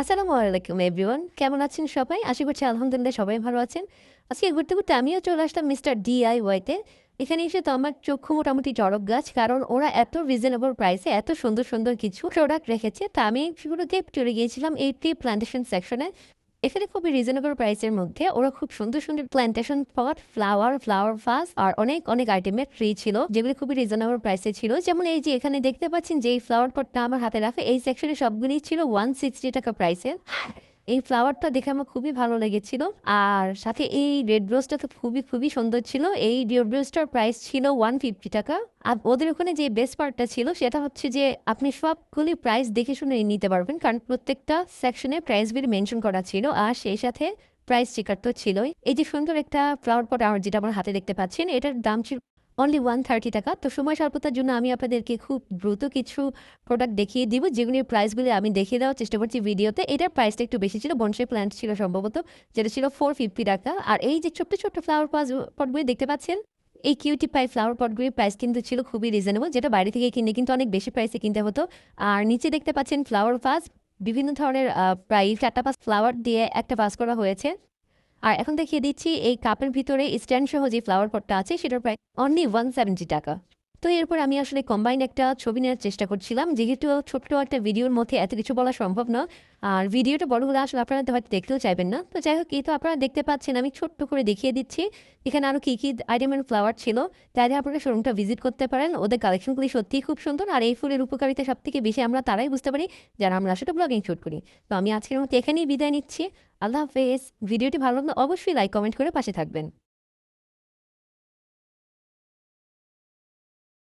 আসসালামু আলাইকুম, এভরিওয়ান। কেমন আছেন সবাই? আশা করছি আলহামদুলিল্লাহ সবাই ভালো আছেন। আজকে ঘুরতে ঘুরতে আমিও চলে আসলাম মিস্টার ডিআইওয়াইতে এখানে এসে তো আমার চক্ষু মোটামুটি চড়ক গাছ, কারণ ওরা এত রিজনেবল প্রাইসে এত সুন্দর সুন্দর কিছু প্রোডাক্ট রেখেছে। তা আমি সেগুলোকে চলে গিয়েছিলাম এই টি প্ল্যান্টেশন সেকশনে এখানে খুবই রিজনেবল প্রাইসের মধ্যে ওরা খুব সুন্দর সুন্দর plantation pot flower flower vase আর অনেক অনেক আইটেমের ফ্রি ছিল, যেগুলি খুবই রিজনেবল প্রাইসে ছিল। যেমন এই যে এখানে দেখতে পাচ্ছেন যে এই ফ্লাওয়ার পটটা আমার হাতে রাখে, এই সেকশনে সবগুলি ছিল ওয়ান সিক্সটি টাকা প্রাইসের এই ফ্লাওয়ারটা দেখে আমার খুবই ভালো লেগেছিল। আর সাথে এই রেড রোজটা তো খুবই খুবই সুন্দর ছিল। এই রেড রোজটার প্রাইস ছিল ওয়ান ফিফটি টাকা। আর ওদের ওখানে যে বেস্ট পার্টটা ছিল সেটা হচ্ছে যে আপনি সবগুলি প্রাইস দেখে শুনে নিতে পারবেন, কারণ প্রত্যেকটা সেকশনে প্রাইসগুলি মেনশন করা ছিল। আর সেই সাথে প্রাইস স্টিকার তো ছিলই। এই যে সুন্দর একটা ফ্লাওয়ার পট আমার যেটা আমার হাতে দেখতে পাচ্ছেন, এটার দাম ছিল অনলি ওয়ান থার্টি টাকা। তো সময় স্বল্পতার জন্য আমি আপনাদেরকে খুব দ্রুত কিছু প্রোডাক্ট দেখিয়ে দিব। যেগুলির প্রাইসগুলি আমি দেখিয়ে দেওয়ার চেষ্টা করছি ভিডিওতে। এটার প্রাইসটা একটু বেশি ছিল। বনসাই প্ল্যান্ট ছিল সম্ভবত, যেটা ছিল ফোর ফিফটি টাকা। আর এই যে ছোট্ট ছোট্ট ফ্লাওয়ার পাস পটগুলি দেখতে পাচ্ছেন? এই কিউটি পাই ফ্লাওয়ার পটগুলির প্রাইস কিন্তু ছিল খুবই রিজনেবল যেটা বাইরে থেকে কিনে কিন্তু অনেক বেশি প্রাইসে কিনতে হতো। আর নিচে দেখতে পাচ্ছেন ফ্লাওয়ার পাস বিভিন্ন ধরনের প্রাইস চারটা পাস ফ্লাওয়ার দিয়ে একটা পাস করা হয়েছে। আর এখন দেখিয়ে দিচ্ছি এই কাপের ভিতরে স্ট্যান্ড সহ যে ফ্লাওয়ার পটটা আছে, সেটার প্রায় অনলি ওয়ান সেভেন্টি টাকা। তো এরপর আমি আসলে কম্বাইন একটা ছবি নেওয়ার চেষ্টা করছিলাম। যেহেতু ছোট্ট একটা ভিডিওর মধ্যে এত কিছু বলা সম্ভব না, আর ভিডিওটা বড় হলে আসলে আপনারা হয়তো দেখতেও চাইবেন না। তো যাই হোক, এই তো আপনারা দেখতে পাচ্ছেন, আমি ছোট্ট করে দেখিয়ে দিচ্ছি। এখানে আরও কী কী আইটেমের ফ্লাওয়ার ছিল? তাহলে আপনারা শোরুমটা ভিজিট করতে পারেন। ওদের কালেকশনগুলি সত্যিই খুব সুন্দর, আর এই ফুলের উপকারিতা সব থেকে বেশি আমরা তারাই বুঝতে পারি যারা আমরা আসলে ব্লগিং শুট করি। তো আমি আজকের মতো এখানেই বিদায় নিচ্ছি। আল্লাহ হাফেজ। ভিডিওটি ভালো লাগলে অবশ্যই লাইক কমেন্ট করে পাশে থাকবেন।